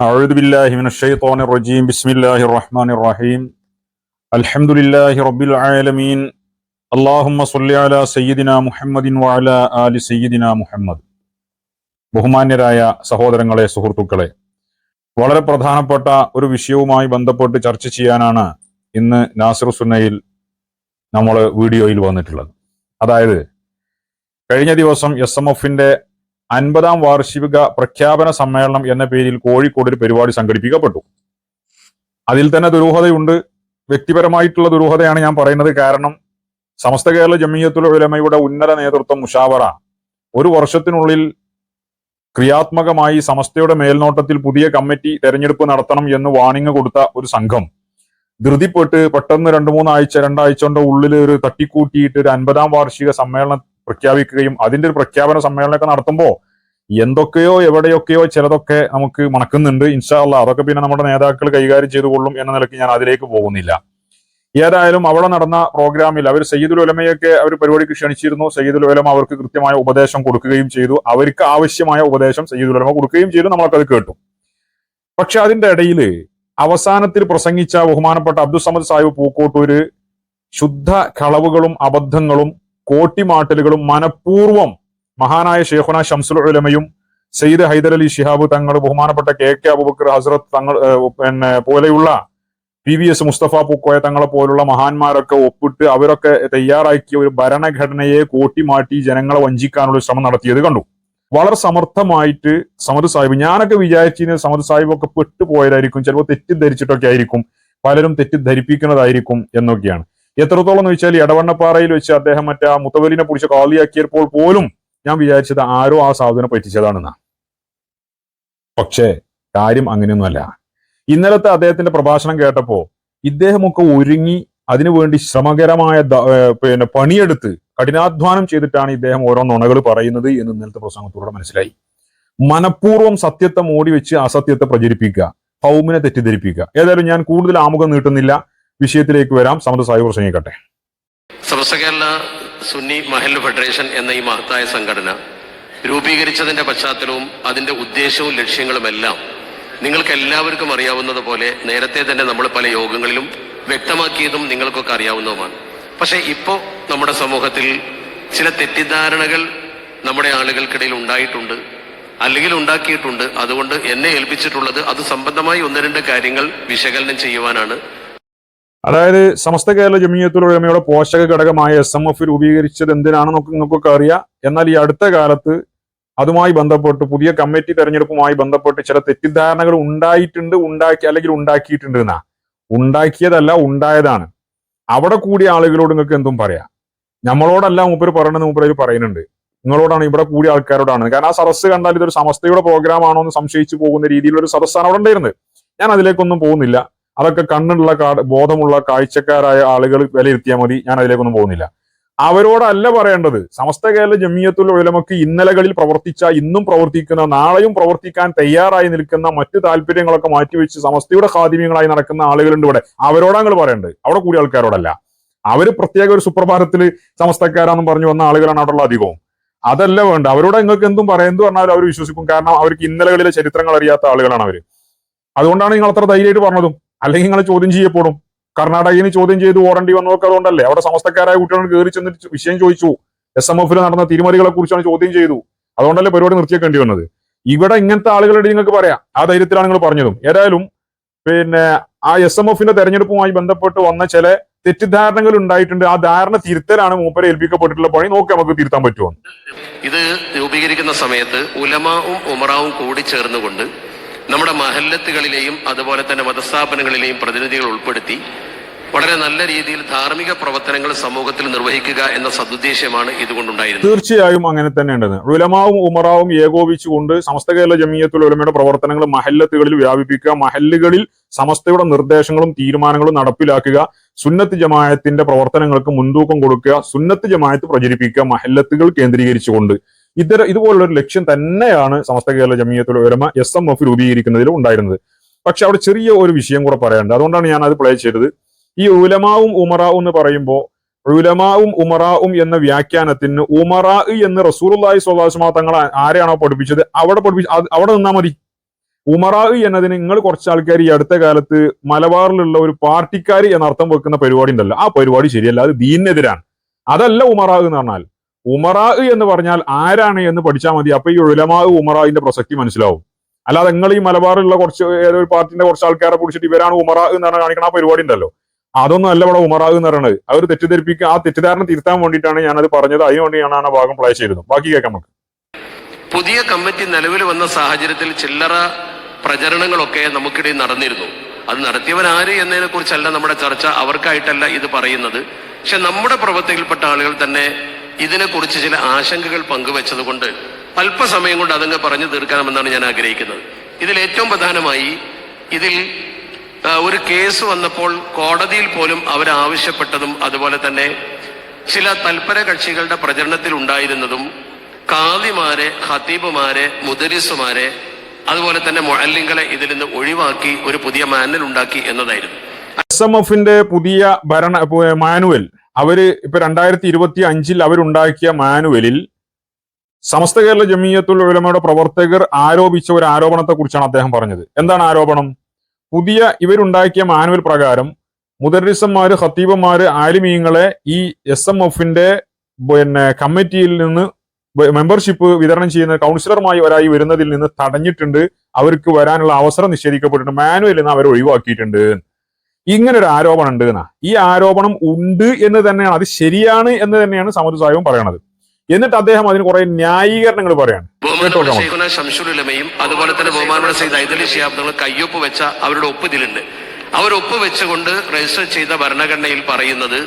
أعوذ بالله من الشيطان الرجيم بسم الله الرحمن الرحيم الحمد لله رب العالمين اللهم صل على سيدنا محمد وعلى آل سيدنا മുഹമ്മദ് ബഹുമാന്യരായ സഹോദരങ്ങളെ സുഹൃത്തുക്കളെ വളരെ പ്രധാനപ്പെട്ട ഒരു വിഷയവുമായി ബന്ധപ്പെട്ട് ചർച്ച ചെയ്യാനാണ് ഇന്ന് നാസിർ സുന്നയിൽ നമ്മൾ വീഡിയോയിൽ വന്നിട്ടുള്ളത് അതായത് കഴിഞ്ഞ ദിവസം എസ് എം എഫിന്റെ അൻപതാം വാർഷിക പ്രഖ്യാപന സമ്മേളനം എന്ന പേരിൽ കോഴിക്കോട് ഒരു പരിപാടി സംഘടിപ്പിക്കപ്പെട്ടു. അതിൽ തന്നെ ദുരൂഹതയുണ്ട്. വ്യക്തിപരമായിട്ടുള്ള ദുരൂഹതയാണ് ഞാൻ പറയുന്നത്. കാരണം സമസ്ത കേരള ജമിയത്തുൽ ഉലമയുടെ ഉന്നത നേതൃത്വം മുഷാവറ ഒരു വർഷത്തിനുള്ളിൽ ക്രിയാത്മകമായി സമസ്തയുടെ മേൽനോട്ടത്തിൽ പുതിയ കമ്മിറ്റി തെരഞ്ഞെടുപ്പ് നടത്തണം എന്ന് വാണിംഗ് കൊടുത്ത ഒരു സംഘം. ധൃതിപ്പെട്ട് പെട്ടെന്ന് രണ്ടു മൂന്നാഴ്ച രണ്ടാഴ്ച കൊണ്ട് ഉള്ളിൽ ഒരു തട്ടിക്കൂട്ടിയിട്ട് ഒരു അൻപതാം വാർഷിക സമ്മേളനം പ്രഖ്യാപിക്കുകയും അതിന്റെ ഒരു പ്രഖ്യാപന സമ്മേളനമൊക്കെ നടത്തുമ്പോൾ എന്തൊക്കെയോ എവിടെയൊക്കെയോ ചിലതൊക്കെ നമുക്ക് മണക്കുന്നുണ്ട്. ഇൻഷാ അള്ളാ അതൊക്കെ പിന്നെ നമ്മുടെ നേതാക്കൾ കൈകാര്യം ചെയ്തു കൊള്ളും എന്ന നിലയ്ക്ക് ഞാൻ അതിലേക്ക് പോകുന്നില്ല. ഏതായാലും അവിടെ നടന്ന പ്രോഗ്രാമിൽ അവർ സയ്യിദുൽ ഉലമയൊക്കെ അവർ പരിപാടിക്ക് ക്ഷണിച്ചിരുന്നു. സയ്യിദുൽ ഉലമ അവർക്ക് കൃത്യമായ ഉപദേശം കൊടുക്കുകയും ചെയ്തു. അവർക്ക് ആവശ്യമായ ഉപദേശം സയ്യിദുൽ ഉലമ കൊടുക്കുകയും ചെയ്തു. നമ്മളൊക്കെ അത് കേട്ടു. പക്ഷെ അതിന്റെ ഇടയിൽ അവസാനത്തിൽ പ്രസംഗിച്ച ബഹുമാനപ്പെട്ട അബ്ദുസമദ് സാഹിബ് പൂക്കോട്ടൂര് ശുദ്ധ കളവുകളും അബദ്ധങ്ങളും കോട്ടിമാട്ടലുകളും മനഃപൂർവം മഹാനായ ഷേഖുന ഷംസുൽ ഉലമയും സയ്യിദ് ഹൈദരലി ശിഹാബ് തങ്ങൾ ബഹുമാനപ്പെട്ട കെ കെ അബുബക്കർ ഹസ്രത്ത് തങ്ങൾ പിന്നെ പോലെയുള്ള P V S Mustafa Pookoya തങ്ങളെ പോലുള്ള മഹാന്മാരൊക്കെ ഒപ്പിട്ട് അവരൊക്കെ തയ്യാറാക്കിയ ഒരു ഭരണഘടനയെ കോട്ടിമാറ്റി ജനങ്ങളെ വഞ്ചിക്കാനുള്ള ശ്രമം നടത്തിയത് കണ്ടു. വളരെ സമർത്ഥമായിട്ട് സമദ് സാഹിബ് ഞാനൊക്കെ വിചാരിച്ചിരുന്ന സമദ് സാഹിബ് ഒക്കെ പെട്ടുപോയതായിരിക്കും ചിലപ്പോൾ തെറ്റിദ്ധരിച്ചിട്ടൊക്കെ ആയിരിക്കും പലരും തെറ്റിദ്ധരിപ്പിക്കുന്നതായിരിക്കും എന്നൊക്കെയാണ്. എത്രത്തോളം എന്ന് വെച്ചാൽ എടവണ്ണപ്പാറയിൽ വെച്ച് അദ്ദേഹം മറ്റേ ആ മുത്തവലിനെ പിടിച്ച് കാളിയാക്കിയപ്പോൾ പോലും ഞാൻ വിചാരിച്ചത് ആരോ ആ സാധുവിനെ പറ്റിച്ചതാണെന്ന. പക്ഷേ കാര്യം അങ്ങനെയൊന്നുമല്ല. ഇന്നലത്തെ അദ്ദേഹത്തിന്റെ പ്രഭാഷണം കേട്ടപ്പോ ഇദ്ദേഹമൊക്കെ ഒരുങ്ങി അതിനുവേണ്ടി ശ്രമകരമായ പിന്നെ പണിയെടുത്ത് കഠിനാധ്വാനം ചെയ്തിട്ടാണ് ഇദ്ദേഹം ഓരോ നുണകൾ പറയുന്നത് എന്ന് ഇന്നലത്തെ പ്രസംഗത്തിലൂടെ മനസ്സിലായി. മനഃപൂർവം സത്യത്തെ മൂടി വെച്ച് അസത്യത്തെ പ്രചരിപ്പിക്കുക ഭൗമിനെ തെറ്റിദ്ധരിപ്പിക്കുക. ഏതായാലും ഞാൻ കൂടുതൽ ആമുഖം നീട്ടുന്നില്ല. വിഷയത്തിലേക്ക് വരാം. സമത സാഹിബ് പ്രസംഗിക്കട്ടെ സമസ്ത കേരള സുന്നി മഹൽ ഫെഡറേഷൻ എന്ന ഈ മഹത്തായ സംഘടന രൂപീകരിച്ചതിന്റെ പശ്ചാത്തലവും അതിന്റെ ഉദ്ദേശവും ലക്ഷ്യങ്ങളുമെല്ലാം നിങ്ങൾക്ക് എല്ലാവർക്കും അറിയാവുന്നത് പോലെ നേരത്തെ തന്നെ നമ്മൾ പല യോഗങ്ങളിലും വ്യക്തമാക്കിയതും നിങ്ങൾക്കൊക്കെ അറിയാവുന്നതുമാണ്. പക്ഷേ ഇപ്പോൾ നമ്മുടെ സമൂഹത്തിൽ ചില തെറ്റിദ്ധാരണകൾ നമ്മുടെ ആളുകൾക്കിടയിൽ ഉണ്ടായിട്ടുണ്ട്. അല്ലെങ്കിൽ ഉണ്ടാക്കിയിട്ടുണ്ട്. അതുകൊണ്ട് എന്നെ ഏൽപ്പിച്ചിട്ടുള്ളത് അത് സംബന്ധമായി ഒന്ന് രണ്ട് കാര്യങ്ങൾ വിശകലനം ചെയ്യുവാനാണ്. അതായത് സമസ്ത കേരള ജമിയത്തുൽ ഉലമയുടെ പോഷക ഘടകമായ എസ് എം എഫ് രൂപീകരിച്ചത് എന്തിനാണെന്നൊക്കെ നിങ്ങൾക്കൊക്കെ അറിയാം? എന്നാൽ ഈ അടുത്ത കാലത്ത് അതുമായി ബന്ധപ്പെട്ട് പുതിയ കമ്മിറ്റി തെരഞ്ഞെടുപ്പുമായി ബന്ധപ്പെട്ട് ചില തെറ്റിദ്ധാരണകൾ ഉണ്ടായിട്ടുണ്ട് ഉണ്ടാക്കി അല്ലെങ്കിൽ ഉണ്ടാക്കിയിട്ടുണ്ട് എന്നാ. ഉണ്ടാക്കിയതല്ല ഉണ്ടായതാണ്. അവിടെ കൂടിയ ആളുകളോട് നിങ്ങൾക്ക് എന്തും പറയാം. നമ്മളോടല്ല മൂപ്പര് പറയണമെന്ന് മൂപ്പര് പറയുന്നുണ്ട്. നിങ്ങളോടാണ് ഇവിടെ കൂടിയ ആൾക്കാരോടാണ്. കാരണം ആ സദസ്സ് കണ്ടാൽ ഇതൊരു സമസ്തയുടെ പ്രോഗ്രാം ആണോ എന്ന് സംശയിച്ചു പോകുന്ന രീതിയിലൊരു സദസ്സാണ് അവിടെ ഉണ്ടായിരുന്നത്. ഞാൻ അതിലേക്കൊന്നും പോകുന്നില്ല. അതൊക്കെ കണ്ണുള്ള ബോധമുള്ള കാഴ്ചക്കാരായ ആളുകൾ വിലയിരുത്തിയാൽ മതി. ഞാൻ അതിലേക്കൊന്നും പോകുന്നില്ല. അവരോടല്ല പറയേണ്ടത് സമസ്ത കേരള ജമിയത്തുൽ ഉലമക്ക് ഇന്നലകളിൽ പ്രവർത്തിച്ച ഇന്നും പ്രവർത്തിക്കുന്ന നാളെയും പ്രവർത്തിക്കാൻ തയ്യാറായി നിൽക്കുന്ന മറ്റു താല്പര്യങ്ങളൊക്കെ മാറ്റിവെച്ച് സമസ്തയുടെ ഖാദിമ്യങ്ങളായി നടക്കുന്ന ആളുകളുണ്ട് ഇവിടെ. അവരോടാണ് നിങ്ങൾ പറയേണ്ടത്. അവിടെ കൂടിയ ആൾക്കാരോടല്ല. അവർ പ്രത്യേക ഒരു സുപ്രഭാതത്തിൽ സമസ്തക്കാരാന്ന് പറഞ്ഞു വന്ന ആളുകളാണ് അവിടെയുള്ള അധികവും. അതല്ല വേണ്ട അവരോട് നിങ്ങൾക്ക് എന്തും പറയാം. എന്ത് പറഞ്ഞാലും അവർ വിശ്വസിക്കും. കാരണം അവർക്ക് ഇന്നലകളിലെ ചരിത്രങ്ങൾ അറിയാത്ത ആളുകളാണ് അവർ. അതുകൊണ്ടാണ് നിങ്ങൾ അത്ര ധൈര്യമായിട്ട് പറഞ്ഞതും. അല്ലെങ്കിൽ നിങ്ങൾ ചോദ്യം ചെയ്യപ്പെടും. കർണാടകയിൽ ചോദ്യം ചെയ്ത് ഓടേണ്ടി വന്നതൊക്കെ അതുകൊണ്ടല്ലേ? അവിടെ സമസ്തക്കാരായ കുട്ടികൾ കയറി ചെന്നിട്ട് വിഷയം ചോദിച്ചു. എസ് എം എഫിൽ നടന്ന തിരിമറികളെ കുറിച്ചാണ് ചോദ്യം ചെയ്തു. അതുകൊണ്ടല്ലേ പരിപാടി നിർത്തിയേക്കേണ്ടി വന്നത്? ഇവിടെ ഇങ്ങനത്തെ ആളുകളുടെ നിങ്ങൾക്ക് പറയാം. ആ ധൈര്യത്തിലാണ് നിങ്ങൾ പറഞ്ഞതും. ഏതായാലും പിന്നെ ആ എസ് എം എഫിന്റെ തെരഞ്ഞെടുപ്പുമായി ബന്ധപ്പെട്ട് വന്ന ചില തെറ്റിദ്ധാരണകൾ ഉണ്ടായിട്ടുണ്ട്. ആ ധാരണ തിരുത്തലാണ് മൂപ്പരെ ഏൽപ്പിക്കപ്പെട്ടിട്ടുള്ള പണി. നോക്കി നമുക്ക് തിരുത്താൻ പറ്റുമോ? ഇത് രൂപീകരിക്കുന്ന സമയത്ത് ഉലമാവും ഉമറാവും കൂടി ചേർന്നുകൊണ്ട് നമ്മുടെ മഹല്ലത്തുകളിലെയും അതുപോലെ തന്നെ മതസ്ഥാപനങ്ങളിലെയും പ്രതിനിധികൾ ഉൾപ്പെടുത്തി വളരെ നല്ല രീതിയിൽ ധാർമ്മിക പ്രവർത്തനങ്ങൾ സമൂഹത്തിൽ നിർവഹിക്കുക എന്ന സദുദ്ദേശമാണ് ഇതുകൊണ്ടുണ്ടായിരുന്നത്. തീർച്ചയായും അങ്ങനെ തന്നെ ഉണ്ടെന്ന് ഉലമാവും ഉമറാവും ഏകോപിച്ചുകൊണ്ട് സമസ്ത കേരള ജമിയത്തുൽ ഉലമയുടെ പ്രവർത്തനങ്ങൾ മഹല്ലത്തുകളിൽ വ്യാപിപ്പിക്കുക മഹല്ലുകളിൽ സമസ്തയുടെ നിർദ്ദേശങ്ങളും തീരുമാനങ്ങളും നടപ്പിലാക്കുക സുന്നത്ത് ജമായത്തിന്റെ പ്രവർത്തനങ്ങൾക്ക് മുൻതൂക്കം കൊടുക്കുക സുന്നത്ത് ജമായത്ത് പ്രചരിപ്പിക്കുക മഹല്ലത്തുകൾ കേന്ദ്രീകരിച്ചുകൊണ്ട്. ഇത്തര ഇതുപോലുള്ള ഒരു ലക്ഷ്യം തന്നെയാണ് Samastha Kerala Jamiyyathul Ulama S M F രൂപീകരിക്കുന്നതിൽ ഉണ്ടായിരുന്നത്. പക്ഷെ അവിടെ ചെറിയ ഒരു വിഷയം കൂടെ പറയാനുണ്ട്. അതുകൊണ്ടാണ് ഞാൻ അത് പ്ലേ ചെയ്തത്. ഈ ഉലമാവും ഉമറാവും എന്ന് പറയുമ്പോൾ ഉലമാവും ഉമറാവും എന്ന വ്യാഖ്യാനത്തിന് ഉമറാ എന്ന് റസൂർലായി സ്വലാസ്മാ തങ്ങൾ ആരെയാണോ പഠിപ്പിച്ചത്? അവിടെ പഠിപ്പിച്ച അവിടെ നിന്നാ മതി. ഉമറാ എന്നതിന് നിങ്ങൾ കുറച്ച് ആൾക്കാർ ഈ അടുത്ത കാലത്ത് മലബാറിലുള്ള ഒരു പാർട്ടിക്കാർ എന്നർത്ഥം വെക്കുന്ന പരിപാടി ഉണ്ടല്ലോ. ആ പരിപാടി ശരിയല്ല അത് ദീനെതിരാണ്. അതല്ല ഉമറാ എന്ന് പറഞ്ഞാൽ. ഉമറാ എന്ന് പറഞ്ഞാൽ ആരാണ് എന്ന് പഠിച്ചാൽ മതി. അപ്പൊ ഈ ഉലമാ ഉമറായിന്റെ പ്രസക്തി മനസ്സിലാവും. അല്ലാതെ നിങ്ങൾ ഈ മലബാറിലുള്ള കുറച്ച് ഏതൊരു പാർട്ടിന്റെ കുറച്ച് ആൾക്കാരെ പിടിച്ചിട്ട് ഇവരാണ് ഉമറാ എന്ന് പറഞ്ഞാൽ കാണിക്കണ ആ പരിപാടി ഉണ്ടല്ലോ. അതൊന്നും അല്ല ഇവിടെ ഉമറാ എന്ന് പറയുന്നത് അവർ തെറ്റിദ്ധരിപ്പിക്കുക ആ തെറ്റിദ്ധാരണ തിരുത്താൻ വേണ്ടിയിട്ടാണ് ഞാനത് പറഞ്ഞത്. അതിനുവേണ്ടിയാണ് ആ ഭാഗം പ്ലേ ചെയ്തത്. ബാക്കി കേൾക്കാം നമുക്ക്. പുതിയ കമ്മിറ്റി നിലവിൽ വന്ന സാഹചര്യത്തിൽ ചില്ലറ പ്രചരണങ്ങളൊക്കെ നമുക്കിടയിൽ നടന്നിരുന്നു. അത് നടത്തിയവരാര് എന്നതിനെ കുറിച്ചല്ല നമ്മുടെ ചർച്ച. അവർക്കായിട്ടല്ല ഇത് പറയുന്നത്. പക്ഷെ നമ്മുടെ പ്രവർത്തിയിൽപ്പെട്ട ആളുകൾ തന്നെ ഇതിനെക്കുറിച്ച് ചില ആശങ്കകൾ പങ്കുവെച്ചതുകൊണ്ട് അല്പസമയം കൊണ്ട് അതങ്ങ് പറഞ്ഞു തീർക്കണമെന്നാണ് ഞാൻ ആഗ്രഹിക്കുന്നത്. ഇതിൽ ഏറ്റവും പ്രധാനമായി ഇതിൽ ഒരു കേസ് വന്നപ്പോൾ കോടതിയിൽ പോലും അവരാവശ്യപ്പെട്ടതും അതുപോലെ തന്നെ ചില തൽപര കക്ഷികളുടെ പ്രചരണത്തിൽ ഉണ്ടായിരുന്നതും കാദിമാരെ ഖത്തീബുമാരെ മുദരിസുമാരെ അതുപോലെ തന്നെ മൊഅല്ലിങ്ങളെ ഇതിൽ നിന്ന് ഒഴിവാക്കി ഒരു പുതിയ മാനുവൽ ഉണ്ടാക്കി എന്നതായിരുന്നു. എസ് എം എഫിന്റെ പുതിയ ഭരണ മാനുവൽ അവർ ഇപ്പൊ രണ്ടായിരത്തി ഇരുപത്തി അഞ്ചിൽ അവരുണ്ടാക്കിയ മാനുവലിൽ സമസ്ത കേരള ജമീയത്തുൽ ഉലമയുടെ പ്രവർത്തകർ ആരോപിച്ച ഒരു ആരോപണത്തെ കുറിച്ചാണ് അദ്ദേഹം പറഞ്ഞത്. എന്താണ് ആരോപണം? പുതിയ ഇവരുണ്ടാക്കിയ മാനുവൽ പ്രകാരം മുദരിസന്മാര് ഖത്തീബന്മാര് ആലിമീങ്ങളെ ഈ എസ് എം എഫിന്റെ പിന്നെ കമ്മിറ്റിയിൽ നിന്ന് മെമ്പർഷിപ്പ് വിതരണം ചെയ്യുന്ന കൗൺസിലർമായി ഒരായി വരുന്നതിൽ നിന്ന് തടഞ്ഞിട്ടുണ്ട്. അവർക്ക് വരാനുള്ള അവസരം നിഷേധിക്കപ്പെട്ടിട്ടുണ്ട്. മാനുവലിൽ നിന്ന് അവർ ഒഴിവാക്കിയിട്ടുണ്ട് ഇങ്ങനെ ഒരു ആരോപണം ഉണ്ട് എന്നാ. ഈ ആരോപണം ഉണ്ട് എന്ന് തന്നെയാണ് അത് ശരിയാണ് എന്ന് തന്നെയാണ് സമദ് സാഹിബും പറയണത്. എന്നിട്ട് അദ്ദേഹം അതിന് കുറെ ന്യായീകരണങ്ങൾ പറയാണ്. ശംസുലുലമയും അതുപോലെ തന്നെ ബഹുമാനുടെ സെയ്ദ് ഐദലി ശിഹാബ്ദങ്ങൾ കയ്യൊപ്പ് വെച്ച അവരുടെ ഒപ്പ് ഇതിലുണ്ട് അവരൊപ്പ് വെച്ചുകൊണ്ട് രജിസ്റ്റർ ചെയ്ത ഭരണഘടനയിൽ പറയുന്നത്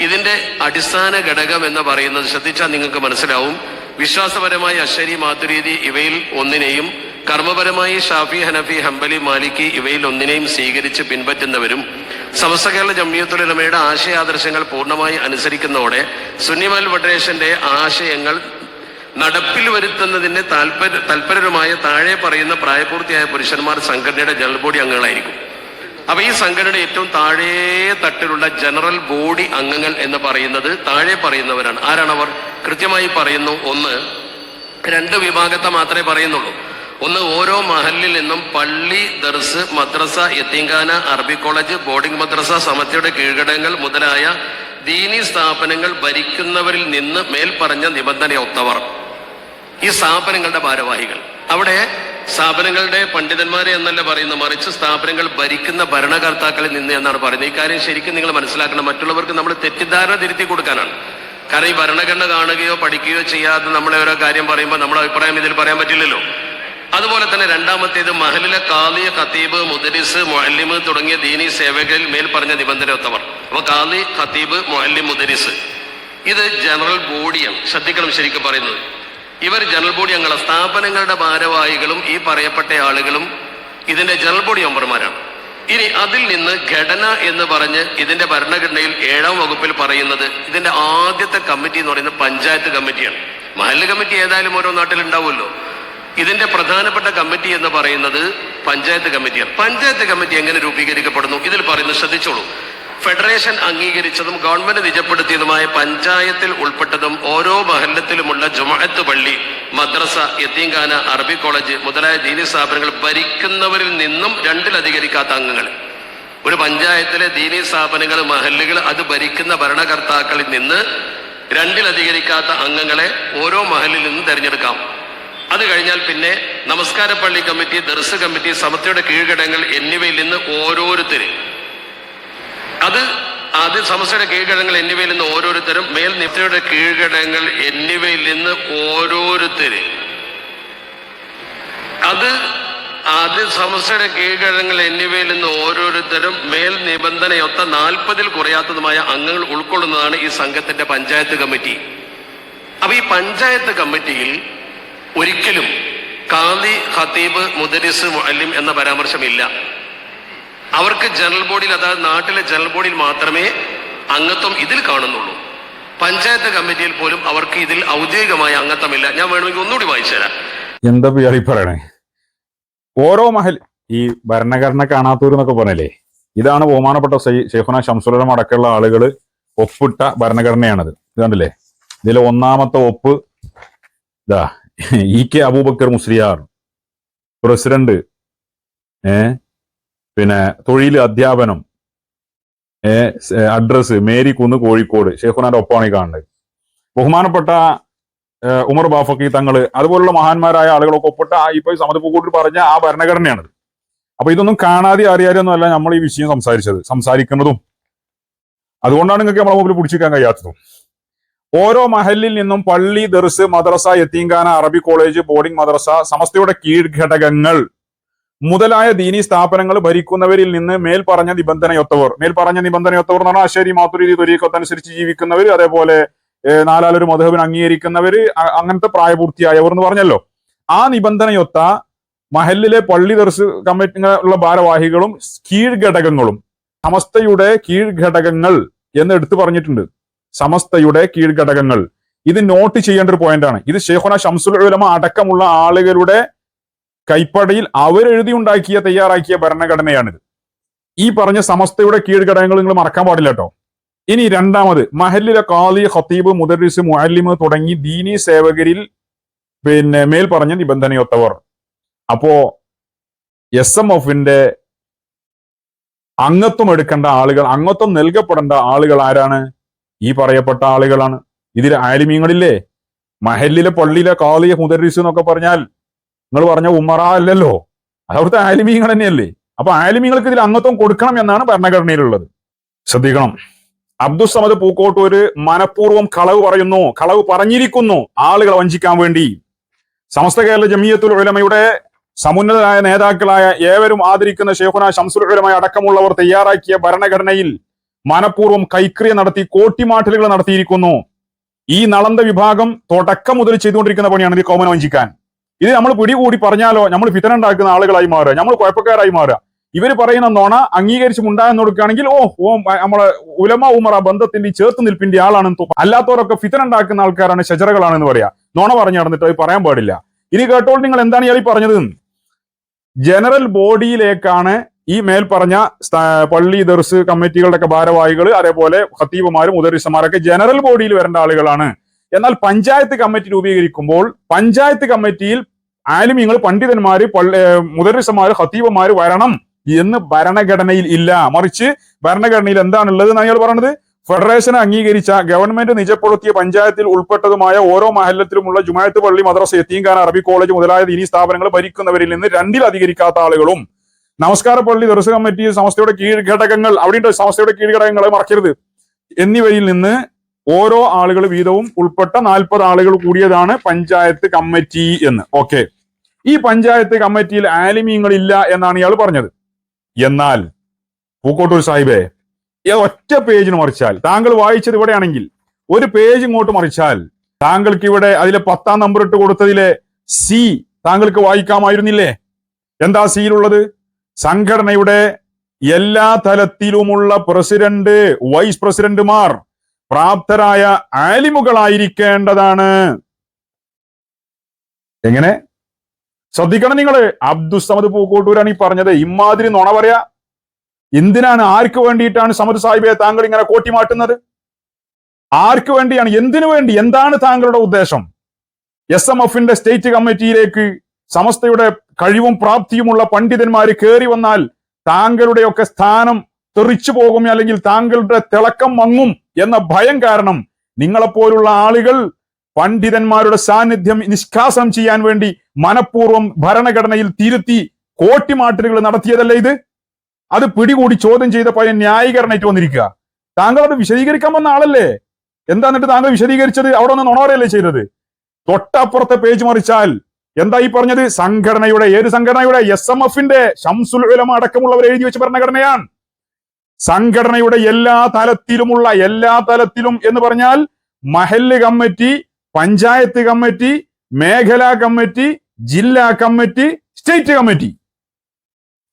ഇതിന്റെ അടിസ്ഥാന ഘടകം എന്ന് പറയുന്നത് ശ്രദ്ധിച്ചാൽ നിങ്ങൾക്ക് മനസ്സിലാവും. വിശ്വാസപരമായ അശ്വരി മാതുരീതി ഇവയിൽ ഒന്നിനെയും കർമ്മപരമായി ഷാഫി ഹനഫി ഹംബലി മാലിക്കി ഇവയിൽ ഒന്നിനെയും സ്വീകരിച്ച് പിൻപറ്റുന്നവരും സമസ്ത കേരള ജമ്മിയത്തുലമയുടെ ആശയാദർശങ്ങൾ പൂർണമായി അനുസരിക്കുന്നതോടെ സുന്നിമൽ ഫെഡറേഷന്റെ ആശയങ്ങൾ നടപ്പിൽ വരുത്തുന്നതിന് താല്പര്യ തൽപരരുമായ താഴെ പറയുന്ന പ്രായപൂർത്തിയായ പുരുഷന്മാർ സംഘടനയുടെ ജനറൽ ബോഡി അംഗങ്ങളായിരിക്കും. അപ്പൊ ഈ സംഘടനയുടെ ഏറ്റവും താഴേ തട്ടിലുള്ള ജനറൽ ബോഡി അംഗങ്ങൾ എന്ന് പറയുന്നത് താഴെ പറയുന്നവരാണ്. ആരാണവർ? കൃത്യമായി പറയുന്നു ഒന്ന് രണ്ട് വിഭാഗത്തെ മാത്രമേ പറയുന്നുള്ളൂ. ഒന്ന് ഓരോ മഹലിൽ നിന്നും പള്ളി ദർസ് മദ്രസ യത്തീങ്കാന അറബി കോളേജ് ബോർഡിംഗ് മദ്രസ സമസ്തയുടെ കീഴ്ഘടകങ്ങൾ മുതലായ ദീനി സ്ഥാപനങ്ങൾ ഭരിക്കുന്നവരിൽ നിന്ന് മേൽപ്പറഞ്ഞ നിബന്ധനയൊത്തവർ ഈ സ്ഥാപനങ്ങളുടെ ഭാരവാഹികൾ. അവിടെ സ്ഥാപനങ്ങളുടെ പണ്ഡിതന്മാരെ എന്നല്ല പറയുന്നത് മറിച്ച് സ്ഥാപനങ്ങൾ ഭരിക്കുന്ന ഭരണകർത്താക്കളിൽ നിന്ന് എന്നാണ് പറയുന്നത്. ഈ കാര്യം ശരിക്കും നിങ്ങൾ മനസ്സിലാക്കണം. മറ്റുള്ളവർക്ക് നമ്മൾ തെറ്റിദ്ധാരണ തിരുത്തി കൊടുക്കാനാണ്. കാരണം ഈ ഭരണഘടന കാണുകയോ പഠിക്കുകയോ ചെയ്യാതെ നമ്മളെ ഓരോ കാര്യം പറയുമ്പോൾ നമ്മുടെ അഭിപ്രായം ഇതിൽ പറയാൻ പറ്റില്ലല്ലോ. അതുപോലെ തന്നെ രണ്ടാമത്തേത് മഹലിലെ കാലി ഖത്തീബ് മുദരിസ് മൊഹല്ലിമ് തുടങ്ങിയ ദീനി സേവകരിൽ മേൽ പറഞ്ഞ നിബന്ധന ഒത്തവർ അപ്പൊ കാലി ഖത്തീബ് മുഅല്ലിം മുദരിസ്. ഇത് ജനറൽ ബോഡിയാണ് ശ്രദ്ധിക്കണം ശരിക്കും പറയുന്നത്. ഇവർ ജനറൽ ബോഡി അംഗങ്ങളെ സ്ഥാപനങ്ങളുടെ ഭാരവാഹികളും ഈ പറയപ്പെട്ട ആളുകളും ഇതിന്റെ ജനറൽ ബോഡി മെമ്പർമാരാണ്. ഇനി അതിൽ നിന്ന് ഘടന എന്ന് പറഞ്ഞ് ഇതിന്റെ ഭരണഘടനയിൽ ഏഴാം വകുപ്പിൽ പറയുന്നത് ഇതിന്റെ ആദ്യത്തെ കമ്മിറ്റി എന്ന് പറയുന്നത് പഞ്ചായത്ത് കമ്മിറ്റിയാണ്. മഹല്ല് കമ്മിറ്റി ഏതായാലും ഓരോ നാട്ടിൽ ഉണ്ടാവുമല്ലോ. ഇതിന്റെ പ്രധാനപ്പെട്ട കമ്മിറ്റി എന്ന് പറയുന്നത് പഞ്ചായത്ത് കമ്മിറ്റിയാണ്. പഞ്ചായത്ത് കമ്മിറ്റി എങ്ങനെ രൂപീകരിക്കപ്പെടുന്നു? ഇതിൽ പറയുന്നത് ശ്രദ്ധിച്ചോളൂ. ഫെഡറേഷൻ അംഗീകരിച്ചതും ഗവൺമെന്റ് നിജപ്പെടുത്തിയതുമായ പഞ്ചായത്തിൽ ഉൾപ്പെട്ടതും ഓരോ മഹല്ലത്തിലുമുള്ള ജുമഅത്ത് പള്ളി മദ്രസ യത്തീംഖാന അറബി കോളേജ് മുതലായ ദീനി സ്ഥാപനങ്ങൾ ഭരിക്കുന്നവരിൽ നിന്നും രണ്ടിലധികരിക്കാത്ത അംഗങ്ങൾ. ഒരു പഞ്ചായത്തിലെ ദീനി സ്ഥാപനങ്ങൾ മഹല്ലുകൾ അത് ഭരിക്കുന്ന ഭരണകർത്താക്കളിൽ നിന്ന് രണ്ടിലധികരിക്കാത്ത അംഗങ്ങളെ ഓരോ മഹലിൽ നിന്നും തെരഞ്ഞെടുക്കാം. അത് കഴിഞ്ഞാൽ പിന്നെ നമസ്കാര പള്ളി കമ്മിറ്റി ദർസ് കമ്മിറ്റി സമത്തയുടെ കീഴ്ഘടകങ്ങൾ എന്നിവയിൽ നിന്ന് ഓരോരുത്തര്. അത് ആദ്യ സമസ്തയുടെ കീഴ്ഘടകങ്ങൾ എന്നിവയിൽ നിന്ന് ഓരോരുത്തരും മേൽ നിഫ്തയുടെ കീഴ്ഘടകങ്ങൾ എന്നിവയിൽ നിന്ന് ഓരോരുത്തര്. അത് ആദ്യ സമസ്തയുടെ കീഴ്ഘടകങ്ങൾ എന്നിവയിൽ നിന്ന് ഓരോരുത്തരും മേൽ നിബന്ധനയൊത്ത നാൽപ്പതിൽ കുറയാത്തതുമായ അംഗങ്ങൾ ഉൾക്കൊള്ളുന്നതാണ് ഈ സംഘത്തിന്റെ പഞ്ചായത്ത് കമ്മിറ്റി. അപ്പൊ ഈ പഞ്ചായത്ത് കമ്മിറ്റിയിൽ ഒരിക്കലും കാന്തി ഖത്തീബ് മുദരിസ് മുഅല്ലിം എന്ന പരാമർശമില്ല. അവർക്ക് ജനറൽ ബോഡിയിൽ അതായത് നാട്ടിലെ ജനറൽ ബോഡിയിൽ മാത്രമേ അംഗത്വം ഇതിൽ കാണുന്നുള്ളൂ. പഞ്ചായത്ത് കമ്മിറ്റിയിൽ പോലും അവർക്ക് ഇതിൽ ഔദ്യോഗികമായ അംഗത്വമില്ല. ഞാൻ വേണമെങ്കിൽ ഒന്നുകൂടി വായിച്ചു തരാം. എന്താ ഇയാളീ പറയണേ? ഓരോ മഹൽ ഈ ഭരണഘടന കാണാത്തൂർ എന്നൊക്കെ പറഞ്ഞല്ലേ? ഇതാണ് ബഹുമാനപ്പെട്ട ഷെയ്ഖുന ശംസുലം അടക്കമുള്ള ആളുകൾ ഒപ്പിട്ട ഭരണഘടനയാണത്. ഇത് കണ്ടില്ലേ? ഇതിലെ ഒന്നാമത്തെ ഒപ്പ് ഇതാ E K Aboobacker Musliyar president ഏ പിന്നെ തൊഴിൽ അധ്യാപനം ഏ അഡ്രസ് മേരി കുന്ന് കോഴിക്കോട് ഷെയ്ഖുനാന്റെ ഒപ്പാണ് ഈ കാണുന്നത്. ബഹുമാനപ്പെട്ട ഉമർ ബാഫക്കി തങ്ങൾ അതുപോലുള്ള മഹാന്മാരായ ആളുകളൊക്കെ ഒപ്പിട്ട് ആ ഇപ്പൊ സമത് പൂക്കൂട്ടിൽ പറഞ്ഞ ആ ഭരണഘടനയാണ് അപ്പൊ ഇതൊന്നും കാണാതെ അറിയാതെയൊന്നും അല്ല നമ്മൾ ഈ വിഷയം സംസാരിച്ചത് സംസാരിക്കുന്നതും. അതുകൊണ്ടാണ് നിങ്ങൾക്ക് നമ്മളെ മുമ്പിൽ പിടിച്ചിരിക്കാൻ കഴിയാത്തതും. ഓരോ മഹലിൽ നിന്നും പള്ളി ദർസ് മദ്രസ യത്തീങ്കാന അറബി കോളേജ് ബോർഡിംഗ് മദ്രസ സമസ്തയുടെ കീഴ്ഘടകങ്ങൾ. മുതലായ ദീനി സ്ഥാപനങ്ങൾ ഭരിക്കുന്നവരിൽ നിന്ന് മേൽ പറഞ്ഞ നിബന്ധനയൊത്തവർ. മേൽ പറഞ്ഞ നിബന്ധനയൊത്തവർ എന്ന് പറഞ്ഞാൽ അശ്ശേരി മാത്തുരീതി തൊരീക്കത്തനുസരിച്ച് ജീവിക്കുന്നവർ അതേപോലെ നാലാലൊരു മധുബിന് അംഗീകരിക്കുന്നവര് അങ്ങനത്തെ പ്രായപൂർത്തിയായവർ എന്ന് പറഞ്ഞല്ലോ. ആ നിബന്ധനയൊത്ത മഹലിലെ പള്ളി ദർസ് കമ്മിറ്റിയുള്ള ഭാരവാഹികളും കീഴ്ഘടകങ്ങളും സമസ്തയുടെ കീഴ്ഘടകങ്ങൾ എന്ന് എടുത്തു പറഞ്ഞിട്ടുണ്ട്. സമസ്തയുടെ കീഴ്ഘടകങ്ങൾ. ഇത് നോട്ട് ചെയ്യേണ്ട ഒരു പോയിന്റാണ് ഇത് ഷെയ്ഖുന ഷംസുൽ ഉലമ അടക്കമുള്ള ആളുകളുടെ കൈപ്പടയിൽ അവരെഴുതി ഉണ്ടാക്കിയ തയ്യാറാക്കിയ ഭരണഘടനയാണിത്. ഈ പറഞ്ഞ സമസ്തയുടെ കീഴ്ഘടകങ്ങൾ നിങ്ങൾ മറക്കാൻ പാടില്ല കേട്ടോ ഇനി രണ്ടാമത് മഹല്ലിലെ കാലി ഖത്തീബ് മുദറിസ് മുഅല്ലിമ് തുടങ്ങി ദീനി സേവകരിൽ പിന്നെ മേൽ പറഞ്ഞ നിബന്ധനയൊത്തവർ. അപ്പോ എസ് എം എഫിന്റെ അംഗത്വം എടുക്കേണ്ട ആളുകൾ അംഗത്വം നൽകപ്പെടേണ്ട ആളുകൾ ആരാണ്? ഈ പറയപ്പെട്ട ആളുകളാണ്. ഇതിൽ ആലിമീങ്ങളില്ലേ? മഹലിലെ പള്ളിയിലെ കാളിയ മുദറിസ് എന്നൊക്കെ പറഞ്ഞാൽ നിങ്ങൾ പറഞ്ഞ ഉമറ അല്ലല്ലോ. അതവിടുത്തെ ആലിമീങ്ങൾ തന്നെയല്ലേ? അപ്പൊ ആലിമീങ്ങൾക്ക് ഇതിൽ അംഗത്വം കൊടുക്കണം എന്നാണ് ഭരണഘടനയിലുള്ളത്. ശ്രദ്ധിക്കണം. അബ്ദുൾ സമദ് പൂക്കോട്ടൂര് മനഃപൂർവം കളവ് പറയുന്നു. കളവ് പറഞ്ഞിരിക്കുന്നു ആളുകളെ വഞ്ചിക്കാൻ വേണ്ടി. സമസ്ത കേരള ജമിയത്തുൽ ഉലമയുടെ സമുന്നതരായ നേതാക്കളായ ഏവരും ആദരിക്കുന്ന ഷെയ്ഖുന ഷംസുൽ ഉലമ അടക്കമുള്ളവർ തയ്യാറാക്കിയ ഭരണഘടനയിൽ മനഃപൂർവം കൈക്രിയ നടത്തി കോട്ടിമാറ്റലുകൾ നടത്തിയിരിക്കുന്നു. ഈ നളന്ത വിഭാഗം തുടക്കം മുതൽ ചെയ്തുകൊണ്ടിരിക്കുന്ന പണിയാണ് ഈ കോമന വഞ്ചിക്കാൻ. ഇത് നമ്മൾ പിടികൂടി പറഞ്ഞാലോ നമ്മൾ ഫിതന ഉണ്ടാക്കുന്ന ആളുകളായി മാറുക നമ്മൾ കുഴപ്പക്കാരായി മാറുക. ഇവർ പറയുന്ന നോണ അംഗീകരിച്ച് മുണ്ടായെന്ന് കൊടുക്കുകയാണെങ്കിൽ ഓ ഓ നമ്മളെ ഉലമ ഉമറ ബന്ധത്തിന്റെ ചേർത്ത് നിൽപ്പിന്റെ തോന്നും അല്ലാത്തവരൊക്കെ ഫിതന ഉണ്ടാക്കുന്ന ആൾക്കാരാണ് ശജറകളാണെന്ന് പറയാ. നോണ പറഞ്ഞു നടന്നിട്ട് അത് പറയാൻ പാടില്ല. ഇനി കേട്ടോൾ നിങ്ങൾ എന്താണ് ഇയാൾ പറഞ്ഞത്? ജനറൽ ബോഡിയിലേക്കാണ് ഈ മേൽപ്പറഞ്ഞ പറഞ്ഞ പള്ളി ദർസ് കമ്മിറ്റികളുടെ ഒക്കെ ഭാരവാഹികൾ അതേപോലെ ഖത്തീബുമാരും മുദരിസമാരൊക്കെ ജനറൽ ബോഡിയിൽ വരേണ്ട ആളുകളാണ്. എന്നാൽ പഞ്ചായത്ത് കമ്മിറ്റി രൂപീകരിക്കുമ്പോൾ പഞ്ചായത്ത് കമ്മിറ്റിയിൽ ആലിമ്യങ്ങൾ പണ്ഡിതന്മാര് പള്ളി മുദരിസമാര് ഖത്തീബുമാര് വരണം എന്ന് ഭരണഘടനയിൽ ഇല്ല. മറിച്ച് ഭരണഘടനയിൽ എന്താണുള്ളത് എന്നാണ് അയാൾ പറഞ്ഞത് ഫെഡറേഷൻ അംഗീകരിച്ച ഗവൺമെന്റ് നിജപ്പെടുത്തിയ പഞ്ചായത്തിൽ ഉൾപ്പെട്ടതുമായ ഓരോ മഹല്ലത്തിലുമുള്ള ജുമായത്ത് പള്ളി മദ്രസ യത്തീംഖാന അറബി കോളേജ് മുതലായ ദീനി സ്ഥാപനങ്ങൾ ഭരിക്കുന്നവരിൽ നിന്ന് രണ്ടിൽ അധികരിക്കാത്ത ആളുകളും നമസ്കാര പള്ളി ദർശ കമ്മിറ്റി സമസ്തയുടെ കീഴ്ഘടകങ്ങൾ അവിടെയുണ്ട് സമസ്തയുടെ കീഴ്ഘടകങ്ങളെ മറക്കരുത്. എന്നിവയിൽ നിന്ന് ഓരോ ആളുകൾ വീതവും ഉൾപ്പെട്ട നാൽപ്പത് ആളുകൾ കൂടിയതാണ് പഞ്ചായത്ത് കമ്മിറ്റി എന്ന്. ഓക്കെ ഈ പഞ്ചായത്ത് കമ്മിറ്റിയിൽ ആലിമീങ്ങളില്ല എന്നാണ് ഇയാൾ പറഞ്ഞത്. എന്നാൽ പൂക്കോട്ടൂർ സാഹിബേ ഒറ്റ പേജിന് മറിച്ചാൽ താങ്കൾ വായിച്ചത് ഇവിടെയാണെങ്കിൽ ഒരു പേജ് ഇങ്ങോട്ട് മറിച്ചാൽ താങ്കൾക്ക് ഇവിടെ അതിലെ പത്താം നമ്പർ ഇട്ട് കൊടുത്തതിലെ സി താങ്കൾക്ക് വായിക്കാമായിരുന്നില്ലേ? എന്താ സിയിലുള്ളത് സംഘടനയുടെ എല്ലാ തലത്തിലുമുള്ള പ്രസിഡന്റ് വൈസ് പ്രസിഡന്റുമാർ പ്രാപ്തരായ ആലിമുകളായിരിക്കേണ്ടതാണ്. എങ്ങനെ? ശ്രദ്ധിക്കണം നിങ്ങൾ. അബ്ദുസമദ് പൂക്കോട്ടൂരാണ് ഈ പറഞ്ഞത്. ഇമാതിരി നുണ പറയാ. എന്തിനാണ്? ആർക്ക് വേണ്ടിയിട്ടാണ് സമദ് സാഹിബെ താങ്കൾ ഇങ്ങനെ കോട്ടിമാട്ടുന്നത് ആർക്ക് വേണ്ടിയാണ്? എന്തിനു വേണ്ടി? എന്താണ് താങ്കളുടെ ഉദ്ദേശം? എസ് എം എഫിന്റെ സ്റ്റേറ്റ് കമ്മിറ്റിയിലേക്ക് സമസ്തയുടെ കഴിവും പ്രാപ്തിയുമുള്ള പണ്ഡിതന്മാർ കയറി വന്നാൽ താങ്കളുടെയൊക്കെ സ്ഥാനം തെറിച്ചു പോകും അല്ലെങ്കിൽ താങ്കളുടെ തിളക്കം മങ്ങും എന്ന ഭയം കാരണം നിങ്ങളെപ്പോലുള്ള ആളുകൾ പണ്ഡിതന്മാരുടെ സാന്നിധ്യം നിഷ്കാസം ചെയ്യാൻ വേണ്ടി മനഃപൂർവം ഭരണഘടനയിൽ തിരുത്തി കോട്ടിമാറ്റലുകൾ നടത്തിയതല്ലേ ഇത്? അത് പിടികൂടി ചോദ്യം ചെയ്തപ്പോൾ പയ്യൻ ന്യായീകരണമായിട്ട് വന്നിരിക്കുക. താങ്കൾ അത് വിശദീകരിക്കാൻ വന്ന ആളല്ലേ? എന്താ എന്നിട്ട് താങ്കൾ വിശദീകരിച്ചത്? അവിടെ ഒന്ന് നുണവരല്ലേ ചെയ്തത്? തൊട്ടപ്പുറത്തെ പേജ് മറിച്ചാൽ എന്താ ഈ പറഞ്ഞത്? സംഘടനയുടെ ഏത് സംഘടനയുടെ? എസ് എം എഫിന്റെ ഷംസുൽ ഉലമ അടക്കമുള്ളവർ എഴുതി വെച്ച ഭരണഘടനയാണ്. സംഘടനയുടെ എല്ലാ തലത്തിലുമുള്ള എല്ലാ തലത്തിലും എന്ന് പറഞ്ഞാൽ മഹല്ല് കമ്മിറ്റി പഞ്ചായത്ത് കമ്മിറ്റി മേഖലാ കമ്മിറ്റി ജില്ലാ കമ്മിറ്റി സ്റ്റേറ്റ് കമ്മിറ്റി.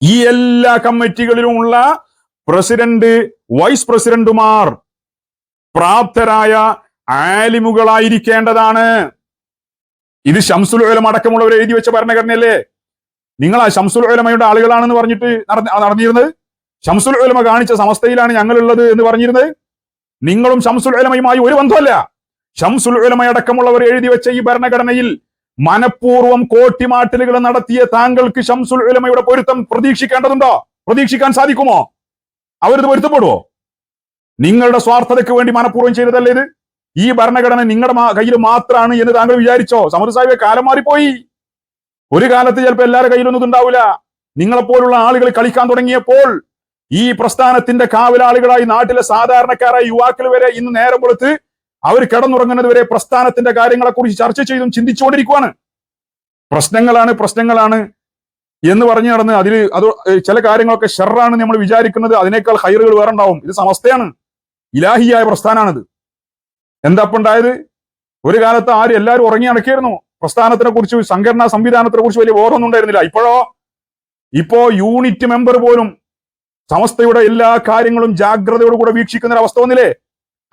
ഈ എല്ലാ കമ്മിറ്റികളിലുമുള്ള പ്രസിഡന്റ് വൈസ് പ്രസിഡന്റുമാർ പ്രാപ്തരായ ആലിമുകളായിരിക്കേണ്ടതാണ്. ഇത് ഷംസുൽ ഉലമ അടക്കമുള്ളവർ എഴുതി വെച്ച ഭരണഘടനയല്ലേ? നിങ്ങൾ ആ ഷംസുൽ ഉലമയുടെ ആളുകളാണെന്ന് പറഞ്ഞിട്ട് നടന്നിരുന്നത്? ഷംസുൽ ഉലമ കാണിച്ച സമസ്തയിലാണ് ഞങ്ങളുള്ളത് എന്ന് പറഞ്ഞിരുന്നത്? നിങ്ങളും ഷംസുൽ ഉലമയുമായി ഒരു ബന്ധമല്ല. ഷംസുൽ ഉലമ അടക്കമുള്ളവർ എഴുതി വെച്ച ഈ ഭരണഘടനയിൽ മനഃപൂർവം കോട്ടിമാട്ടലുകൾ നടത്തിയ താങ്കൾക്ക് ഷംസുൽ ഉലമയുടെ പൊരുത്തം പ്രതീക്ഷിക്കേണ്ടതുണ്ടോ? പ്രതീക്ഷിക്കാൻ സാധിക്കുമോ? അവരിത് പൊരുത്തപ്പെടുവോ? നിങ്ങളുടെ സ്വാർത്ഥതയ്ക്ക് വേണ്ടി മനഃപൂർവം ചെയ്തതല്ലേ ഇത്? ഈ ഭരണഘടന നിങ്ങളുടെ കയ്യിൽ മാത്രമാണ് എന്ന് താങ്കൾ വിചാരിച്ചോ? സമദ് സാഹിബ് കാലം മാറിപ്പോയി. ഒരു കാലത്ത് ചിലപ്പോൾ എല്ലാവരുടെ കയ്യിലൊന്നും ഉണ്ടാവില്ല നിങ്ങളെപ്പോലുള്ള ആളുകൾ കളിക്കാൻ തുടങ്ങിയപ്പോൾ ഈ പ്രസ്ഥാനത്തിന്റെ കാവലാളികളായി നാട്ടിലെ സാധാരണക്കാരായ യുവാക്കൾ വരെ ഇന്ന് നേരം കൊടുത്ത് അവർ കിടന്നുറങ്ങുന്നത് വരെ പ്രസ്ഥാനത്തിന്റെ കാര്യങ്ങളെ കുറിച്ച് ചർച്ച ചെയ്തും ചിന്തിച്ചുകൊണ്ടിരിക്കുവാണ്. പ്രശ്നങ്ങളാണ് പ്രശ്നങ്ങളാണ് എന്ന് പറഞ്ഞു നടന്ന് അതിൽ അത് ചില കാര്യങ്ങളൊക്കെ ഷെറാണ് നമ്മൾ വിചാരിക്കുന്നത്. അതിനേക്കാൾ ഹൈറുകൾ വേറെ ഉണ്ടാവും. ഇത് സമസ്തയാണ്. ഇലാഹിയായ പ്രസ്ഥാനാണിത്. എന്താ ഉണ്ടായത്? ഒരു കാലത്ത് ആരും എല്ലാവരും ഉറങ്ങി അടക്കിയിരുന്നു പ്രസ്ഥാനത്തിനെ കുറിച്ച് സംഘടനാ സംവിധാനത്തിനെ കുറിച്ച് വലിയ ബോധമൊന്നും ഉണ്ടായിരുന്നില്ല. ഇപ്പോഴോ? ഇപ്പോ യൂണിറ്റ് മെമ്പർ പോലും സമസ്തയുടെ എല്ലാ കാര്യങ്ങളും ജാഗ്രതയോടുകൂടെ വീക്ഷിക്കുന്ന ഒരു അവസ്ഥ വന്നില്ലേ?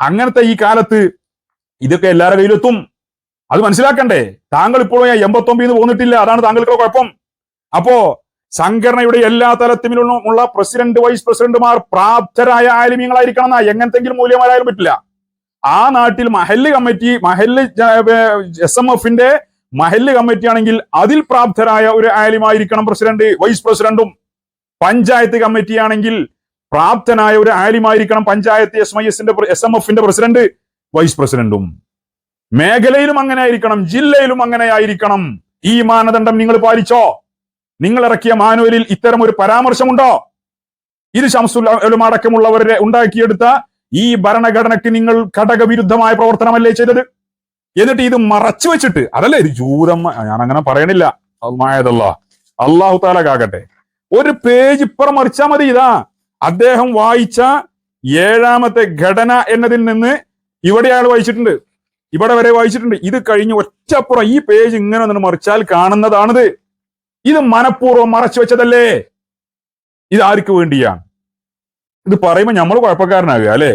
അങ്ങനത്തെ ഈ കാലത്ത് ഇതൊക്കെ എല്ലാവരുടെ കയ്യിലെത്തും. അത് മനസ്സിലാക്കണ്ടേ? താങ്കൾ ഇപ്പോഴും ഞാൻ എൺപത്തൊമ്പതിന്ന് പോന്നിട്ടില്ല. അതാണ് താങ്കൾക്ക് കുഴപ്പം. അപ്പോ സംഘടനയുടെ എല്ലാ തലത്തിലുള്ള പ്രസിഡന്റ് വൈസ് പ്രസിഡന്റുമാർ പ്രാപ്തരായ ആലിമ്യങ്ങളായിരിക്കണം എന്നാ. എങ്ങനത്തെങ്കിലും മൂല്യമാരായാലും പറ്റില്ല. ആ നാട്ടിൽ മഹല്ല് കമ്മിറ്റി മഹല്ല് എസ് എം എഫിന്റെ മഹല്ല് കമ്മിറ്റി ആണെങ്കിൽ അതിൽ പ്രാപ്തരായ ഒരു ആലിമായിരിക്കണം പ്രസിഡന്റ് വൈസ് പ്രസിഡന്റും പഞ്ചായത്ത് കമ്മിറ്റി ആണെങ്കിൽ പ്രാപ്തനായ ഒരു ആലിമായിരിക്കണം പഞ്ചായത്ത് എസ് ഐ എസിന്റെ എസ് എം എഫിന്റെ പ്രസിഡന്റ് വൈസ് പ്രസിഡന്റും. മേഖലയിലും അങ്ങനെ ആയിരിക്കണം ജില്ലയിലും അങ്ങനെ ആയിരിക്കണം ഈ മാനദണ്ഡം നിങ്ങൾ പാലിച്ചോ? നിങ്ങൾ ഇറക്കിയ മാനുവലിൽ ഇത്തരം ഒരു പരാമർശമുണ്ടോ? ഇത് ഷംസുൽ അടക്കമുള്ളവരുടെ അടക്കമുള്ളവരെ ഉണ്ടാക്കിയെടുത്ത ഈ ഭരണഘടനയ്ക്ക് നിങ്ങൾ ഘടകവിരുദ്ധമായ പ്രവർത്തനമല്ലേ ചെയ്തത്? എന്നിട്ട് ഇത് മറച്ചു വെച്ചിട്ട് അതല്ലേ ഇത് ഞാൻ അങ്ങനെ പറയണില്ല. മായതല്ല അള്ളാഹു താലകാകട്ടെ ഒരു പേജ് ഇപ്പുറം മറിച്ചാ മതി ഇതാ. അദ്ദേഹം വായിച്ച ഏഴാമത്തെ ഘടന എന്നതിൽ നിന്ന് ഇവിടെ അയാൾ വായിച്ചിട്ടുണ്ട്. ഇവിടെ വരെ വായിച്ചിട്ടുണ്ട്. ഇത് കഴിഞ്ഞ് ഒറ്റപ്പുറം ഈ പേജ് ഇങ്ങനെ ഒന്ന് മറിച്ചാൽ കാണുന്നതാണിത്. ഇത് മനഃപൂർവം മറച്ചു വെച്ചതല്ലേ? ഇത് ആർക്ക് വേണ്ടിയാണ്? ഇത് പറയുമ്പോൾ നമ്മൾ കുഴപ്പക്കാരനാകുക അല്ലേ?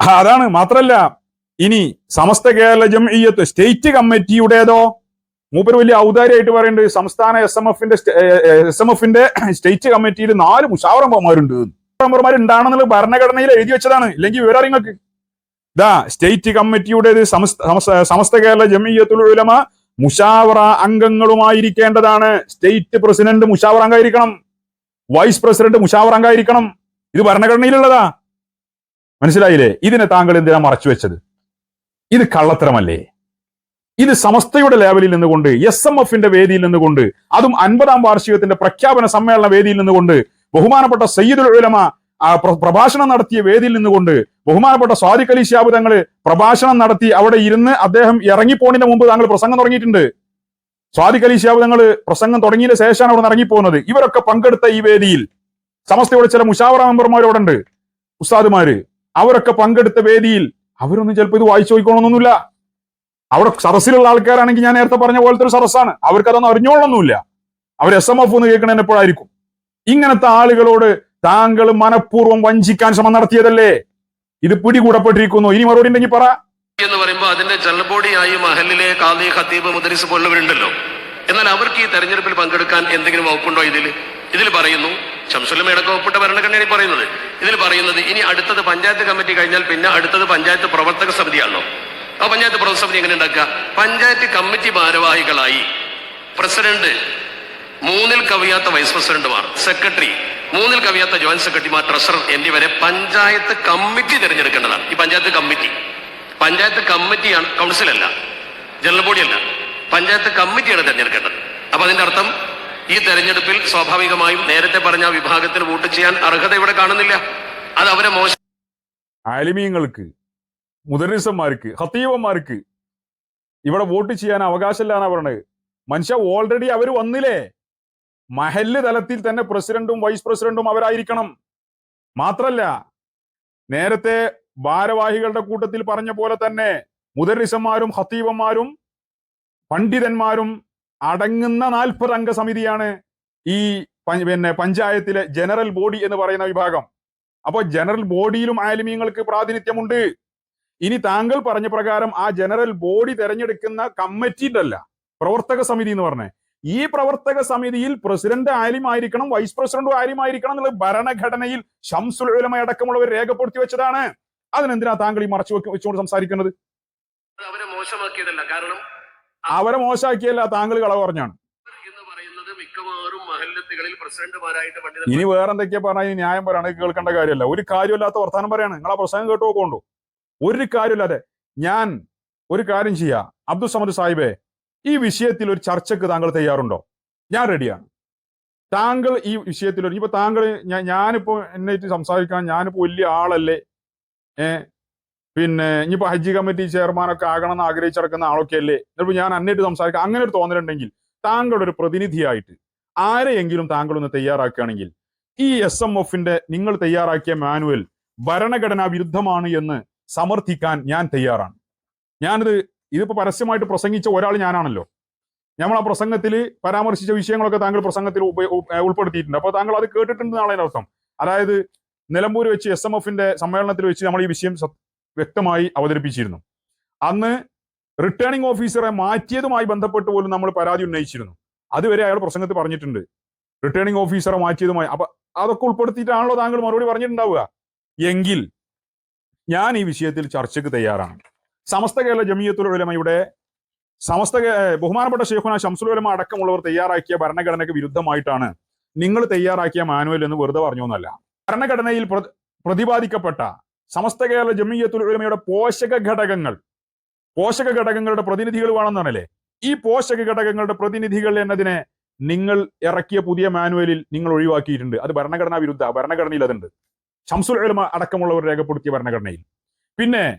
അതാണ്. മാത്രല്ല ഇനി സമസ്ത കേരള ജംഇയ്യത്ത് സ്റ്റേറ്റ് കമ്മിറ്റിയുടേതോ മൂപ്പര് വലിയ ഔദാര്യമായിട്ട് പറയുന്നുണ്ട് സംസ്ഥാന എസ് എം എഫിന്റെ എസ് എം എഫിന്റെ സ്റ്റേറ്റ് കമ്മിറ്റിയിൽ നാല് മുഷാവറമ്പന്മാരുണ്ട്. ഉണ്ടാണെന്നുള്ള ഭരണഘടനയിൽ എഴുതി വെച്ചതാണ്. ഇല്ലെങ്കിൽ വിവരം നിങ്ങൾക്ക്. ഇതാ സ്റ്റേറ്റ് കമ്മിറ്റിയുടേത് സമസ്ത കേരള ജമിയത്തുൽ ഉലമ മുഷാവറ അംഗങ്ങളുമായിരിക്കേണ്ടതാണ്. സ്റ്റേറ്റ് പ്രസിഡന്റ് മുഷാവറ അംഗമായിരിക്കണം. വൈസ് പ്രസിഡന്റ് മുഷാവറ അംഗമായിരിക്കണം. ഇത് ഭരണഘടനയിലുള്ളതാ. മനസ്സിലായില്ലേ? ഇതിനെ താങ്കൾ എന്തിനാ മറച്ചു വെച്ചത്? ഇത് കള്ളത്തരമല്ലേ? ഇത് സമസ്തയുടെ ലെവലിൽ നിന്നുകൊണ്ട് എസ് എം എഫിന്റെ വേദിയിൽ നിന്നുകൊണ്ട് അതും അൻപതാം വാർഷികത്തിന്റെ പ്രഖ്യാപന സമ്മേളന വേദിയിൽ നിന്നുകൊണ്ട് ബഹുമാനപ്പെട്ട സയ്യിദുൽ ഉലമ പ്രഭാഷണം നടത്തിയ വേദിയിൽ നിന്നുകൊണ്ട് ബഹുമാനപ്പെട്ട സ്വാദിഖ് അലി തങ്ങൾ പ്രഭാഷണം നടത്തി അവിടെ ഇരുന്ന് അദ്ദേഹം ഇറങ്ങിപ്പോണിന് മുമ്പ് താങ്കൾ പ്രസംഗം തുടങ്ങിയിട്ടുണ്ട്. സ്വാദിഖ് അലി ഷിഹാബ് തങ്ങൾ പ്രസംഗം തുടങ്ങിയതിന് ശേഷമാണ് അവിടെ ഇറങ്ങിപ്പോകുന്നത്. ഇവരൊക്കെ പങ്കെടുത്ത ഈ വേദിയിൽ സമസ്തയുടെ ചില മുഷാവറ മെമ്പർമാർ അവിടെ ഉണ്ട് ഉസ്താദുമാര്. അവരൊക്കെ പങ്കെടുത്ത വേദിയിൽ അവരൊന്നും ചിലപ്പോൾ ഇത് വായിച്ചു നോക്കണമെന്നൊന്നുമില്ല അവിടെ സദസ്സിലുള്ള ആൾക്കാരാണെങ്കിൽ ഞാൻ നേരത്തെ പറഞ്ഞ പോലത്തെ ഒരു സദസ്സാണ്. അവർക്ക് അതൊന്നും അറിഞ്ഞോളൊന്നുമില്ല അവർ എസ് എം എഫ് എന്ന് കേൾക്കണത് എപ്പോഴായിരിക്കും? ഇങ്ങനത്തെ ആളുകളോട് താങ്കൾ മനഃപൂർവം വഞ്ചിക്കാൻ ശ്രമം നടത്തിയതല്ലേ? ഇത് പിടികൂടപ്പെട്ടിരിക്കുന്നു. ഇനി മറുപടി ഉണ്ടെങ്കിൽ പറ. എന്ന് പറയുമ്പോൾ അതിന്റെ ജലബോഡിയായി മഹലിലെ കാദി ഖത്തീബ് മുദരിസ് പോലുള്ളവരുണ്ടല്ലോ. എന്നാൽ അവർക്ക് ഈ തെരഞ്ഞെടുപ്പിൽ പങ്കെടുക്കാൻ എന്തെങ്കിലും വകുപ്പുണ്ടോ ഇതിൽ? ഇതിൽ പറയുന്നു ശംസുലമയുടെ ഒപ്പിട്ട ഭരണഘടനയാണ് ഈ പറയുന്നത്. ഇതിൽ പറയുന്നത് ഇനി അടുത്തത് പഞ്ചായത്ത് കമ്മിറ്റി കഴിഞ്ഞാൽ പിന്നെ അടുത്തത് പഞ്ചായത്ത് പ്രവർത്തക സമിതിയാണല്ലോ. ആ പഞ്ചായത്ത് പ്രവർത്തക സമിതി എങ്ങനെ ഉണ്ടാക്കുക? പഞ്ചായത്ത് കമ്മിറ്റി ഭാരവാഹികളായി പ്രസിഡന്റ് മൂന്നിൽ കവിയാത്ത വൈസ് പ്രസിഡന്റുമാർ സെക്രട്ടറി മൂന്നിൽ കവിയാത്ത ജോയിന്റ് സെക്രട്ടറിമാർ ട്രഷറർ എന്നിവരെ പഞ്ചായത്ത് കമ്മിറ്റി തിരഞ്ഞെടുക്കേണ്ടതാണ്. ഈ പഞ്ചായത്ത് കമ്മിറ്റി. പഞ്ചായത്ത് കമ്മിറ്റിയാണ് കൗൺസിലല്ല ജനറൽ ബോഡിയല്ല. പഞ്ചായത്ത് കമ്മിറ്റിയാണ് തിരഞ്ഞെടുക്കേണ്ടത്. അപ്പൊ അതിന്റെ അർത്ഥം ഈ തെരഞ്ഞെടുപ്പിൽ സ്വാഭാവികമായും നേരത്തെ പറഞ്ഞ വിഭാഗത്തിന് വോട്ട് ചെയ്യാൻ അർഹത ഇവിടെ കാണുന്നില്ല. അത് അവരെ മോശം ആലിമീങ്ങൾക്ക് മുദരിസന്മാർക്ക് ഹത്തീവന്മാർക്ക് ഇവിടെ വോട്ട് ചെയ്യാൻ അവകാശമില്ല എന്നാ പറഞ്ഞത് മനുഷ്യ ഓൾറെഡി അവർ വന്നില്ലേ? മഹല്ല് തലത്തിൽ തന്നെ പ്രസിഡന്റും വൈസ് പ്രസിഡന്റും അവരായിരിക്കണം. മാത്രല്ല നേരത്തെ ഭാരവാഹികളുടെ കൂട്ടത്തിൽ പറഞ്ഞ പോലെ തന്നെ മുദരിസന്മാരും ഹത്തീവന്മാരും പണ്ഡിതന്മാരും അടങ്ങുന്ന നാൽപ്പത് അംഗ സമിതിയാണ് ഈ പിന്നെ പഞ്ചായത്തിലെ ജനറൽ ബോഡി എന്ന് പറയുന്ന വിഭാഗം. അപ്പോൾ ജനറൽ ബോഡിയിലും ആലിമീങ്ങൾക്ക് പ്രാതിനിധ്യമുണ്ട്. ഇനി താങ്കൾ പറഞ്ഞ പ്രകാരം ആ ജനറൽ ബോഡി തെരഞ്ഞെടുക്കുന്ന കമ്മിറ്റി അല്ല പ്രവർത്തക സമിതി എന്ന് പറഞ്ഞേ. ഈ പ്രവർത്തക സമിതിയിൽ പ്രസിഡന്റ് ആലിമായിരിക്കണം വൈസ് പ്രസിഡന്റും ആലിമായിരിക്കണം എന്നുള്ള ഭരണഘടനയിൽ ഷംസുൽ ഉലമ അടക്കമുള്ളവർ രേഖപ്പെടുത്തി വെച്ചതാണ്. അതിനെന്തിനാ താങ്കൾ ഈ മറച്ചു വെച്ചുകൊണ്ട് സംസാരിക്കുന്നത്? അവരെ മോശമാക്കിയതല്ല. കാരണം അവരെ മോശമാക്കിയല്ല താങ്കൾ കളവ് പറഞ്ഞാണ് ഇനി വേറെ എന്തൊക്കെയാ പറഞ്ഞാൽ ഇനി ന്യായം പറയാണ് കേൾക്കേണ്ട കാര്യമല്ല. ഒരു കാര്യമില്ലാത്ത വർത്താനം പറയാണ്. നിങ്ങൾ ആ പ്രസംഗം കേട്ടു നോക്കൊണ്ടു ഒരു കാര്യമില്ലാതെ ഞാൻ ഒരു കാര്യം ചെയ്യാം. അബ്ദുൾ സമദ് സാഹിബേ ഈ വിഷയത്തിൽ ഒരു ചർച്ചക്ക് താങ്കൾ തയ്യാറുണ്ടോ? ഞാൻ റെഡിയാണ്. താങ്കൾ ഈ വിഷയത്തിൽ ഇപ്പൊ താങ്കൾ ഞാനിപ്പോ എന്നെ സംസാരിക്കാൻ ഞാനിപ്പോ വലിയ ആളല്ലേ? ഏ പിന്നെ ഇനിയിപ്പോ ഹജ്ജ് കമ്മിറ്റി ചെയർമാനൊക്കെ ആകണം എന്ന് ആഗ്രഹിച്ച് നടക്കുന്ന ആളൊക്കെ അല്ലേ? എന്നിട്ട് ഞാൻ അന്നിട്ട് സംസാരിക്കാം. അങ്ങനെ ഒരു തോന്നലുണ്ടെങ്കിൽ താങ്കളുടെ ഒരു പ്രതിനിധിയായിട്ട് ആരെയെങ്കിലും താങ്കൾ ഒന്ന് തയ്യാറാക്കുകയാണെങ്കിൽ ഈ എസ് എം എഫിന്റെ നിങ്ങൾ തയ്യാറാക്കിയ മാനുവൽ ഭരണഘടനാ വിരുദ്ധമാണ് എന്ന് സമർത്ഥിക്കാൻ ഞാൻ തയ്യാറാണ്. ഞാനിത് ഇതിപ്പോ പരസ്യമായിട്ട് പ്രസംഗിച്ച ഒരാൾ ഞാനാണല്ലോ. നമ്മൾ ആ പ്രസംഗത്തിൽ പരാമർശിച്ച വിഷയങ്ങളൊക്കെ താങ്കൾ പ്രസംഗത്തിൽ ഉൾപ്പെടുത്തിയിട്ടുണ്ട്. അപ്പോൾ താങ്കൾ അത് കേട്ടിട്ടുണ്ടെന്നാണ് അതിന്റെ അർത്ഥം അതായത് നിലമ്പൂർ വെച്ച് എസ് എം എഫിന്റെ സമ്മേളനത്തിൽ വെച്ച് നമ്മൾ ഈ വിഷയം വ്യക്തമായി അവതരിപ്പിച്ചിരുന്നു. അന്ന് റിട്ടേണിംഗ് ഓഫീസറെ മാറ്റിയതുമായി ബന്ധപ്പെട്ട് പോലും നമ്മൾ പരാതി ഉന്നയിച്ചിരുന്നു. അതുവരെ അയാൾ പ്രസംഗത്തിൽ പറഞ്ഞിട്ടുണ്ട്. റിട്ടേണിംഗ് ഓഫീസറെ മാറ്റിയതുമായി. അപ്പൊ അതൊക്കെ ഉൾപ്പെടുത്തിയിട്ടാണല്ലോ താങ്കൾ മറുപടി പറഞ്ഞിട്ടുണ്ടാവുക. എങ്കിൽ ഞാൻ ഈ വിഷയത്തിൽ ചർച്ചയ്ക്ക് തയ്യാറാണ്. സമസ്ത കേരള ജമീയത്തുലമയുടെ സമസ്ത ബഹുമാനപ്പെട്ട ഷെയ്ഖുന ശംസുലമ അടക്കമുള്ളവർ തയ്യാറാക്കിയ ഭരണഘടനയ്ക്ക് വിരുദ്ധമായിട്ടാണ് നിങ്ങൾ തയ്യാറാക്കിയ മാനുവൽ എന്ന് വെറുതെ പറഞ്ഞൊന്നല്ല. ഭരണഘടനയിൽ പ്ര- പ്രതിപാദിക്കപ്പെട്ട സമസ്ത കേരള ജമിയത്തുൽ ഉലമയുടെ പോഷക ഘടകങ്ങൾ പോഷക ഘടകങ്ങളുടെ പ്രതിനിധികളുമാണെന്നാണല്ലേ ഈ പോഷക ഘടകങ്ങളുടെ പ്രതിനിധികൾ എന്നതിനെ നിങ്ങൾ ഇറക്കിയ പുതിയ മാനുവലിൽ നിങ്ങൾ ഒഴിവാക്കിയിട്ടുണ്ട്. അത് ഭരണഘടനാ വിരുദ്ധ ഭരണഘടനയിൽ അതുണ്ട്. ഷംസുൽ ഉലമ അടക്കമുള്ളവർ രേഖപ്പെടുത്തിയ ഭരണഘടനയിൽ. പിന്നെ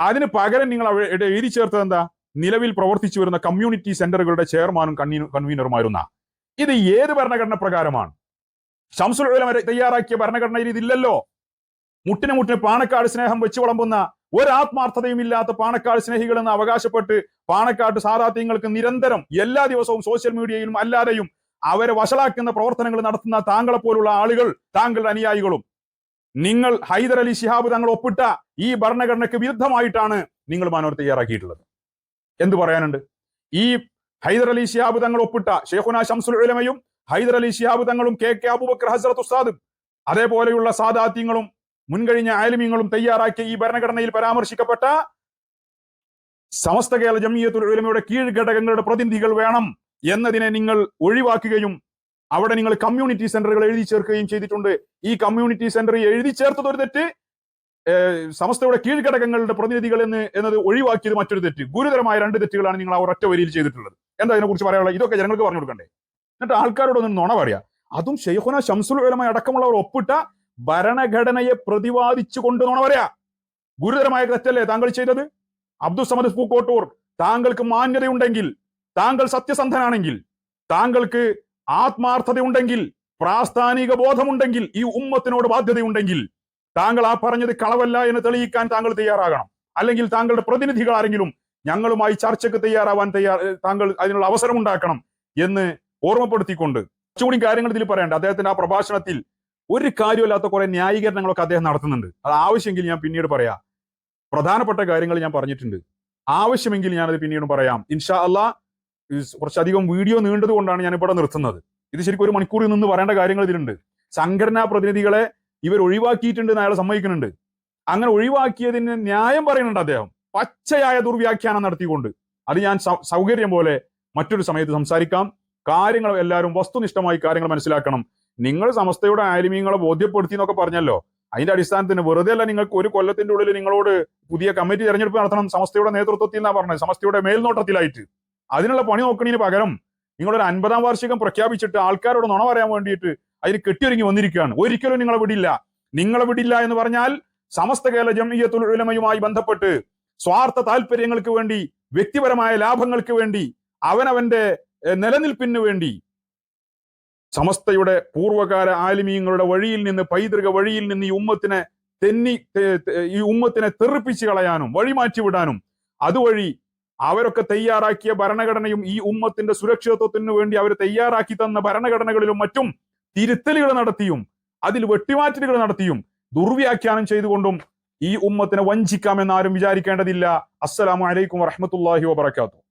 അതിന് പകരം നിങ്ങൾ അവിടെ എഴുതി- ചേർത്തത് എന്താ? നിലവിൽ പ്രവർത്തിച്ചു വരുന്ന കമ്മ്യൂണിറ്റി സെന്ററുകളുടെ ചെയർമാനും കൺവീനു കൺവീനറുമായിരുന്ന ഇത് ഏത് ഭരണഘടന പ്രകാരമാണ്? ഷംസുൽ ഉലമ തയ്യാറാക്കിയ ഭരണഘടനയിൽ ഇതില്ലല്ലോ. മുട്ടിന് മുട്ടിന് പാണക്കാട് സ്നേഹം വെച്ച് വിളമ്പുന്ന ഒരാത്മാർത്ഥതയും ഇല്ലാത്ത പാണക്കാട് സ്നേഹികൾ എന്ന് അവകാശപ്പെട്ട് പാണക്കാട് സാധാത്യങ്ങൾക്ക് നിരന്തരം എല്ലാ ദിവസവും സോഷ്യൽ മീഡിയയിലും അല്ലാതെയും അവരെ വഷളാക്കുന്ന പ്രവർത്തനങ്ങൾ നടത്തുന്ന താങ്കളെ പോലുള്ള ആളുകൾ താങ്കളുടെ അനുയായികളും. നിങ്ങൾ ഹൈദർ അലി ശിഹാബ് തങ്ങൾ ഒപ്പിട്ട ഈ ഭരണഘടനയ്ക്ക് വിരുദ്ധമായിട്ടാണ് നിങ്ങൾ മാനവർ തയ്യാറാക്കിയിട്ടുള്ളത്. എന്ത് പറയാനുണ്ട്? ഈ ഹൈദർ അലി ശിഹാബ് തങ്ങൾ ഒപ്പിട്ട ഷെയ്ഖുന ഷംസുൽ ഉലമയും ഹൈദർ അലി ശിഹാബ് തങ്ങളും കെ കെ അബൂബക്കർ ഹസ്രത്ത് ഉസ്താദും അതേപോലെയുള്ള സാദാത്യങ്ങളും മുൻകഴിഞ്ഞ ആലിമ്യങ്ങളും തയ്യാറാക്കിയ ഈ ഭരണഘടനയിൽ പരാമർശിക്കപ്പെട്ട സമസ്ത കേരള ജമിയത്തുൽ ഉലമയുടെ കീഴ്ഘടകങ്ങളുടെ പ്രതിനിധികൾ വേണം എന്നതിനെ നിങ്ങൾ ഒഴിവാക്കുകയും അവിടെ നിങ്ങൾ കമ്മ്യൂണിറ്റി സെന്ററുകൾ എഴുതി ചേർക്കുകയും ചെയ്തിട്ടുണ്ട്. ഈ കമ്മ്യൂണിറ്റി സെന്റർ എഴുതി ചേർത്തത് ഒരു തെറ്റ് സമസ്തയുടെ കീഴ്ഘടകങ്ങളുടെ പ്രതിനിധികൾ എന്ന് എന്നത് ഒഴിവാക്കിയത് മറ്റൊരു തെറ്റ്. ഗുരുതരമായ രണ്ട് തെറ്റുകളാണ് നിങ്ങൾ ആ ഒറ്റ വരിയിൽ ചെയ്തിട്ടുള്ളത്. എന്താ അതിനെക്കുറിച്ച് പറയാനുള്ളത്? ഇതൊക്കെ ജനങ്ങൾക്ക് പറഞ്ഞു കൊടുക്കണ്ടേ എന്നിട്ട് ആൾക്കാരോടൊന്നും നുണ പറയാ. അതും ഷെയ്ഖുന ഷംസുൽ ഉലമ അടക്കമുള്ളവർ ഒപ്പിട്ട ഭരണഘടനയെ പ്രതിപാദിച്ചു കൊണ്ട് നോണ പറയാ ഗുരുതരമായ തെറ്റല്ലേ താങ്കൾ ചെയ്തത്? അബ്ദുൾ സമദ് പൂക്കോട്ടൂർ താങ്കൾക്ക് മാന്യതയുണ്ടെങ്കിൽ താങ്കൾ സത്യസന്ധനാണെങ്കിൽ താങ്കൾക്ക് ആത്മാർത്ഥതയുണ്ടെങ്കിൽ പ്രാസ്ഥാനിക ബോധമുണ്ടെങ്കിൽ ഈ ഉമ്മത്തിനോട് ബാധ്യതയുണ്ടെങ്കിൽ താങ്കൾ ആ പറഞ്ഞത് കളവല്ല എന്ന് തെളിയിക്കാൻ താങ്കൾ തയ്യാറാകണം. അല്ലെങ്കിൽ താങ്കളുടെ പ്രതിനിധികൾ ആരെങ്കിലും ഞങ്ങളുമായി ചർച്ചയ്ക്ക് തയ്യാറാവാൻ തയ്യാർ താങ്കൾ അതിനുള്ള അവസരം ഉണ്ടാക്കണം എന്ന് ഓർമ്മപ്പെടുത്തിക്കൊണ്ട് കുറച്ചുകൂടി കാര്യങ്ങൾ ഇതിൽ പറയണ്ട. അദ്ദേഹത്തിന്റെ ആ പ്രഭാഷണത്തിൽ ഒരു കാര്യമില്ലാത്ത കുറെ ന്യായീകരണങ്ങളൊക്കെ അദ്ദേഹം നടത്തുന്നുണ്ട്. അത് ആവശ്യമെങ്കിൽ ഞാൻ പിന്നീട് പറയാം. പ്രധാനപ്പെട്ട കാര്യങ്ങൾ ഞാൻ പറഞ്ഞിട്ടുണ്ട്. ആവശ്യമെങ്കിൽ ഞാനത് പിന്നീട് പറയാം. ഇൻഷാ അല്ലാ കുറച്ചധികം വീഡിയോ നീണ്ടത് കൊണ്ടാണ് ഞാൻ ഇവിടെ നിർത്തുന്നത്. ഇത് ശരിക്കും ഒരു മണിക്കൂറിൽ നിന്ന് പറയേണ്ട കാര്യങ്ങൾ ഇതിലുണ്ട്. സംഘടനാ പ്രതിനിധികളെ ഇവർ ഒഴിവാക്കിയിട്ടുണ്ട് എന്ന് അയാൾ സമ്മതിക്കുന്നുണ്ട്. അങ്ങനെ ഒഴിവാക്കിയതിന് ന്യായം പറയുന്നുണ്ട് അദ്ദേഹം. പച്ചയായ ദുർവ്യാഖ്യാനം നടത്തിക്കൊണ്ട്. അത് ഞാൻ സൗകര്യം പോലെ മറ്റൊരു സമയത്ത് സംസാരിക്കാം. കാര്യങ്ങൾ എല്ലാവരും വസ്തുനിഷ്ഠമായി കാര്യങ്ങൾ മനസ്സിലാക്കണം. നിങ്ങൾ സമസ്തയുടെ ആലിമീങ്ങളെ ബോധ്യപ്പെടുത്തി എന്നൊക്കെ പറഞ്ഞല്ലോ. അതിന്റെ അടിസ്ഥാനത്തിന് വെറുതെ അല്ല നിങ്ങൾക്ക് ഒരു കൊല്ലത്തിന്റെ ഉള്ളിൽ നിങ്ങളോട് പുതിയ കമ്മിറ്റി തെരഞ്ഞെടുപ്പ് നടത്തണം സമസ്തയുടെ നേതൃത്വത്തിൽ എന്നാ പറഞ്ഞത്? സമസ്തയുടെ മേൽനോട്ടത്തിലായിട്ട്. അതിനുള്ള പണി നോക്കണതിന് പകരം നിങ്ങളൊരു അൻപതാം വാർഷികം പ്രഖ്യാപിച്ചിട്ട് ആൾക്കാരോട് നുണ പറയാൻ വേണ്ടിയിട്ട് അതിന് കെട്ടിയൊരുങ്ങി വന്നിരിക്കുകയാണ്. ഒരിക്കലും നിങ്ങളെ വിടില്ല. നിങ്ങളെ വിടില്ല എന്ന് പറഞ്ഞാൽ സമസ്ത കേരള ജമിയത്തുൽ ഉലമയുമായി ബന്ധപ്പെട്ട് സ്വാർത്ഥ താല്പര്യങ്ങൾക്ക് വേണ്ടി വ്യക്തിപരമായ ലാഭങ്ങൾക്ക് വേണ്ടി അവനവന്റെ നിലനിൽപ്പിന് വേണ്ടി സമസ്തയുടെ പൂർവകാല ആലിമീങ്ങളുടെ വഴിയിൽ നിന്ന് പൈതൃക വഴിയിൽ നിന്ന് ഈ ഉമ്മത്തിനെ തെന്നി ഈ ഉമ്മത്തിനെ തെറിപ്പിച്ച് കളയാനും വഴിമാറ്റി വിടാനും അതുവഴി അവരൊക്കെ തയ്യാറാക്കിയ ഭരണഘടനയും ഈ ഉമ്മത്തിന്റെ സുരക്ഷിതത്വത്തിന് വേണ്ടി അവർ തയ്യാറാക്കി തന്ന ഭരണഘടനകളിലും മറ്റും തിരുത്തലുകൾ നടത്തിയും അതിൽ വെട്ടിമാറ്റലുകൾ നടത്തിയും ദുർവ്യാഖ്യാനം ചെയ്തുകൊണ്ടും ഈ ഉമ്മത്തിനെ വഞ്ചിക്കാമെന്ന് ആരും വിചാരിക്കേണ്ടതില്ല അസ്സലാമലൈക്കും വറഹമത്തല്ലാഹി വബറകാതുഹു.